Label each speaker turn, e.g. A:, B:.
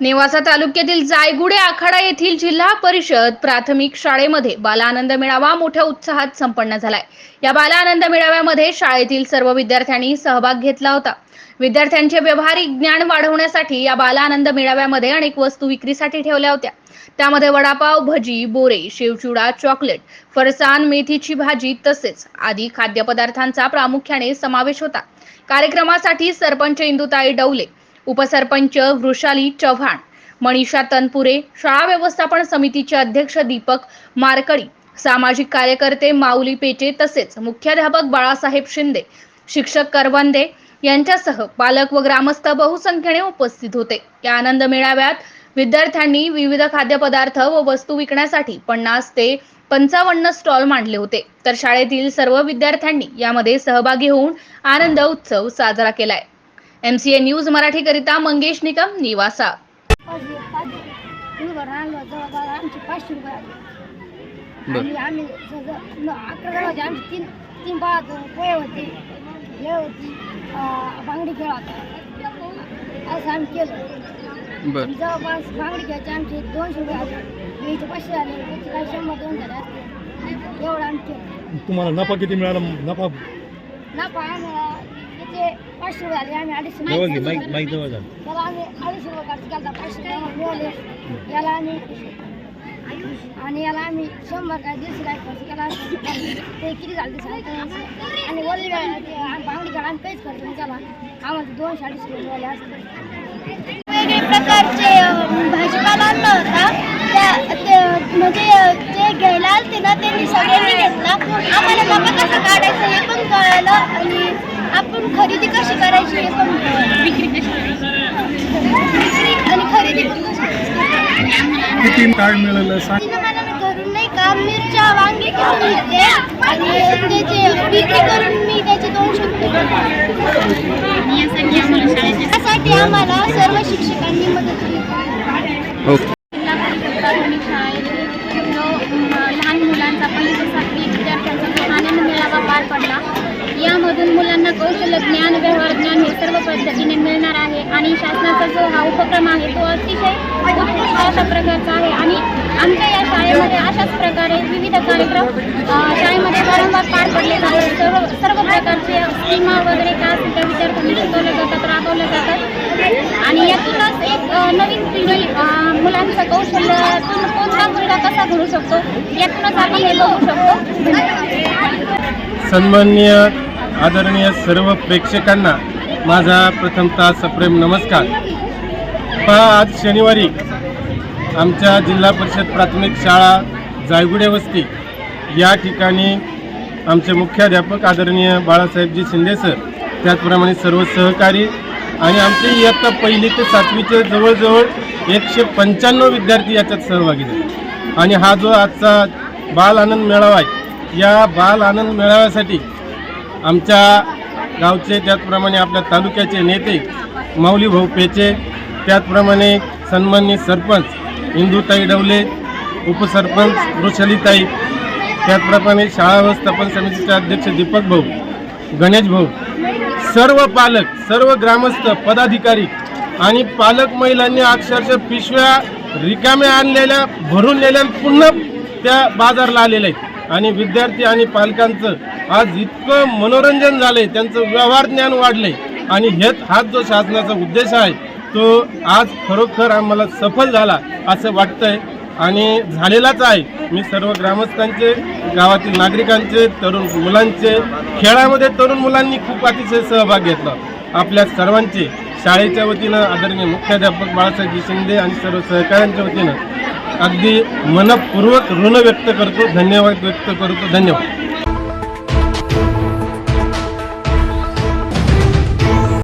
A: नेवासा तालुक्यातील जायगुडे आखाडा येथील जिल्हा परिषद प्राथमिक शाळेमध्ये बालानंद मेळावा मोठ्या उत्साहात संपन्न झालाय. या बालानंद मेळाव्यामध्ये शाळेतील सर्व विद्यार्थ्यांनी सहभाग घेतला होता. विद्यार्थ्यांचे व्यावहारिक ज्ञान वाढवण्यासाठी या बालानंद मेळाव्यामध्ये अनेक वस्तू विक्रीसाठी ठेवल्या होत्या. त्यामध्ये वडापाव भजी बोरे शेवचिवडा चॉकलेट फरसाण मेथीची भाजी तसेच आदी खाद्यपदार्थांचा प्रामुख्याने समावेश होता. कार्यक्रमासाठी सरपंच इंदुताई डवले उपसरपंच वृषाली चव्हाण मनीषा तनपुरे शाळा व्यवस्थापन समितीचे अध्यक्ष दीपक मारकडी सामाजिक कार्यकर्ते माऊली पेटे तसेच मुख्याध्यापक बाळासाहेब शिंदे शिक्षक करवंदे यांच्यासह पालक व ग्रामस्थ बहुसंख्येने उपस्थित होते. या आनंद मेळाव्यात विद्यार्थ्यांनी विविध खाद्यपदार्थ व वस्तू विकण्यासाठी पन्नास ते पंचावन्न स्टॉल मांडले होते. तर शाळेतील सर्व विद्यार्थ्यांनी यामध्ये सहभागी होऊन आनंद उत्सव साजरा केलाय. एमसीए न्यूज मराठीकरिता मंगेश निकम निवासा.
B: हे बांगडी खेळ होता. असं आम्ही केलं. जवळपास बांगडी आमचे दोनशे रुपये आले पाचशे आले त्याचे काही शंभर दोन झाले असते. एवढं आम्ही केलं.
C: तुम्हाला नफा किती मिळाला? नफा
B: नफा आम्हाला पाचशे रुपये आले आम्ही अडीचशे
C: जवळ घे
B: रुपये
C: माईक माईक जवळ झालं
B: त्याला आम्ही अडीचशे रुपये खर्च केला पाचशे आम्हाला मिळाले. याला आम्ही आणि याला आम्ही शंभर काय दीडशे काय खर्च केला. ते किती झालं ते सांगता. आणि वल्ली बांगडी घाला आम्ही काहीच नाही केला आम्हाला ते दोनशे अडीचशे रुपये मिळाले असते. वेगवेगळे प्रकारचे भाजीपाला आणला होता. म्हणजे जे घ्यायला आलते ना त्यांनी सगळ्यांनी घेतला. आम्हाला नफा कसा काढायचा हे पण कळलं. आणि आपण खरेदी कशी करायची हे पण विक्री कशी विक्री आणि खरेदी पण.
C: किती कार्ड मिळालं? सांग.
B: तिनं मला मी घरून नाही का मिरच्या वांगे घेऊन येते आणि त्याचे विक्री करून मी त्याचे दोनशे रुपये देते. यासाठी आम्हाला सर्व शिक्षकांनी मदत केली.
D: ओके
E: जिल्हा परिषद प्राथमिक शाळेत जो अ, लहान मुलांचा पहिली ते सातवी विद्यार्थ्यांचा जो आनंद मेळावा पार पडला यामधून मुलांना कौशल्य ज्ञान व्यवहार ज्ञान हे सर्व पद्धतीने मिळणार आहे आणि शासनाचा जो हा उपक्रम आहे तो अतिशय उत्कृष्ट अशा प्रकारचा आहे. आणि आमच्या या शाळेमध्ये अशाच प्रकारे विविध कार्यक्रम शाळेमध्ये वारंवार पार पडले जातात. सर्व सर्व प्रकारचे सीमा वगैरे काय असेल त्या विद्यार्थ्यांना शिकवल्या जातात राबवल्या जातात. आणि यातूनच एक नवीन पिढी मुलांचं कौशल्यातून कोणता मुलगा कसा घडू शकतो यातूनच आपण हे बघू शकतो.
C: सन्माननीय आदरणीय सर्व प्रेक्षकांना माझा प्रथमतः सप्रेम नमस्कार. पहा आज शनिवारी आमच्या जिल्हा परिषद प्राथमिक शाळा जायगुडे वस्ती या ठिकाणी आमचे मुख्याध्यापक आदरणीय बाळासाहेबजी शिंदे सर त्याचप्रमाणे सर्व सहकारी आणि आमचे इयत्ता पहिली ते सातवीचे जवळजवळ एकशे पंच्याण्णव विद्यार्थी याच्यात सहभागी झाले. आणि हा जो आजचा बाल आनंद मेळावा आहे या बाल आनंद मेळाव्यासाठी आमच्या गावचे त्याचप्रमाणे आपल्या तालुक्याचे नेते माऊली भाऊ पेचे त्याचप्रमाणे सन्माननीय सरपंच इंदूताई डवले उपसरपंच वृषलीताई त्याचप्रमाणे शाळा व्यवस्थापन समितीचे अध्यक्ष दीपक भाऊ गणेश भाऊ सर्व पालक सर्व ग्रामस्थ पदाधिकारी आणि पालक महिलांनी अक्षरशः पिशव्या रिकाम्या आणलेल्या भरून नेल्या पुन्हा त्या बाजारला आलेल्या आहेत. आणि विद्यार्थी आणि पालकांचं आज इतकं मनोरंजन झालंय त्यांचं व्यवहार ज्ञान वाढलंय. आणि हेच हाच जो शासनाचा उद्देश आहे तो आज खरोखर आम्हाला सफल झाला असं वाटतंय. आणि झालेलाच आहे. मी सर्व ग्रामस्थांचे गावातील नागरिकांचे तरुण मुलांचे खेळामध्ये तरुण मुलांनी खूप अतिशय सहभाग घेतला. आपल्या सर्वांचे शाळेच्या वतीनं आदरणीय मुख्याध्यापक बाळासाहेब शिंदे आणि सर्व सहकाऱ्यांच्या वतीनं अगदी मनपूर्वक ऋण व्यक्त करतो धन्यवाद व्यक्त करतो धन्यवाद.